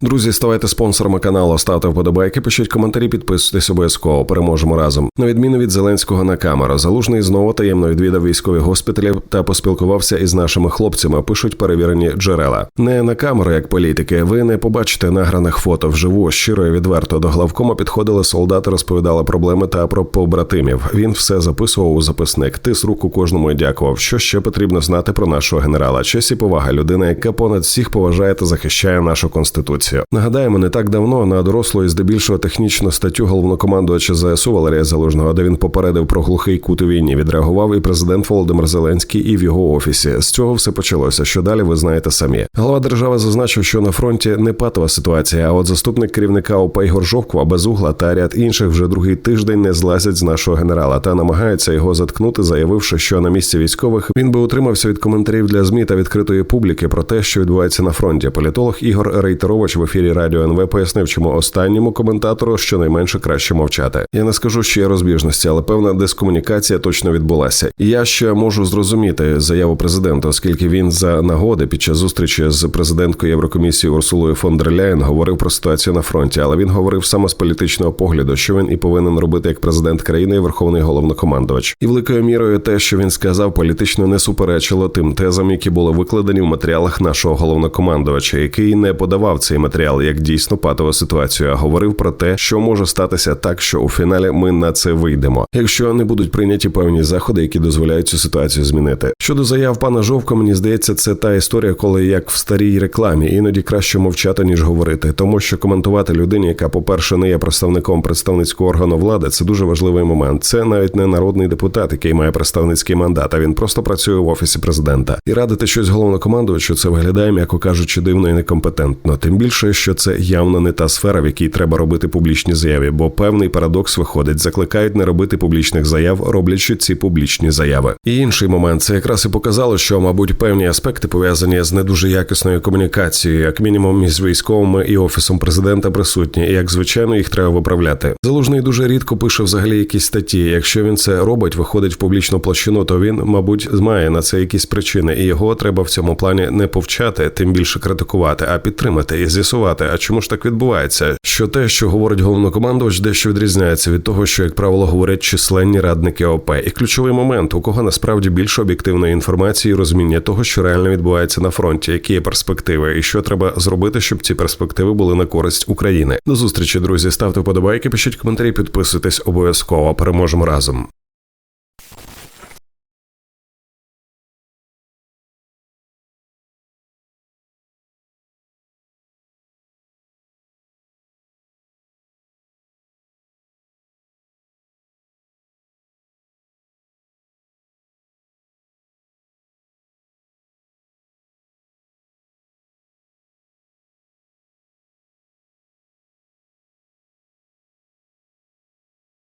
Друзі, ставайте спонсорами каналу, ставте вподобайки, пишіть коментарі, підписуйтесь обов'язково. Переможемо разом. На відміну від Зеленського на камеру, залужний знову таємно відвідав військові госпіталі та поспілкувався із нашими хлопцями. Пишуть перевірені джерела. Не на камеру, як політики. Ви не побачите награних фото вживу. Щиро і відверто до главкома підходили солдати, розповідали проблеми та про побратимів. Він все записував у записник. Тис руку кожному і дякував. Що ще потрібно знати про нашого генерала? Честь і повага людина, яка понад всіх поважає та захищає нашу конституцію. Нагадаємо, не так давно на дорослу і здебільшого технічну статтю головнокомандувача ЗСУ Валерія Залужного, де він попередив про глухий кут у війні, відреагував і президент Володимир Зеленський, і в його офісі. З цього все почалося. Що далі ви знаєте самі. Голова держави зазначив, що на фронті не патова ситуація. А от заступник керівника ОП Ігор Жовкова, Безугла та ряд інших вже другий тиждень не злазять з нашого генерала та намагаються його заткнути, заявивши, що на місці військових він би утримався від коментарів для змі та відкритої публіки про те, що відбувається на фронті. Політолог Ігор Рейтерович в ефірі Радіо НВ пояснив, чому останньому коментатору щонайменше краще мовчати. Я не скажу, що є розбіжності, але певна дискомунікація точно відбулася. І я ще можу зрозуміти заяву президента, оскільки він за нагоди під час зустрічі з президенткою Єврокомісії Урсулою фон дер Ляєн говорив про ситуацію на фронті, але він говорив саме з політичного погляду, що він і повинен робити як президент країни і верховний головнокомандувач. І великою мірою те, що він сказав, політично не суперечило тим тезам, які були викладені в матеріалах нашого головнокомандувача, який не подавав цей матеріал як дійсно патову ситуацію, а говорив про те, що може статися так, що у фіналі ми на це вийдемо, якщо не будуть прийняті певні заходи, які дозволяють цю ситуацію змінити. Щодо заяв пана Жовка, мені здається, це та історія, коли як в старій рекламі, іноді краще мовчати ніж говорити, тому що коментувати людині, яка, по перше, не є представником представницького органу влади, це дуже важливий момент. Це навіть не народний депутат, який має представницький мандат, а він просто працює в офісі президента. І радити щось головнокомандувачу, це виглядає, м'яко кажучи, дивно і некомпетентно. Тим більше, що це явно не та сфера, в якій треба робити публічні заяви, бо певний парадокс виходить, закликають не робити публічних заяв, роблячи ці публічні заяви. І інший момент це якраз і показало, що, мабуть, певні аспекти пов'язані з не дуже якісною комунікацією, як мінімум між військовими і офісом президента присутні, і як звичайно їх треба виправляти. Залужний дуже рідко пише взагалі якісь статті. Якщо він це робить, виходить в публічну площину, то він, мабуть, має на це якісь причини, і його треба в цьому плані не повчати, тим більше критикувати, а підтримати і з'ясувати. А чому ж так відбувається? Що те, що говорить головнокомандувач, дещо відрізняється від того, що як правило говорять численні радники ОП. І ключовий момент, у кого насправді більше об'єктивної інформації, і розуміння того, що реально відбувається на фронті, які є перспективи, і що треба зробити, щоб ці перспективи були на користь України. До зустрічі, друзі. Ставте вподобайки, пишіть коментарі, підписуйтесь обов'язково. Переможемо разом.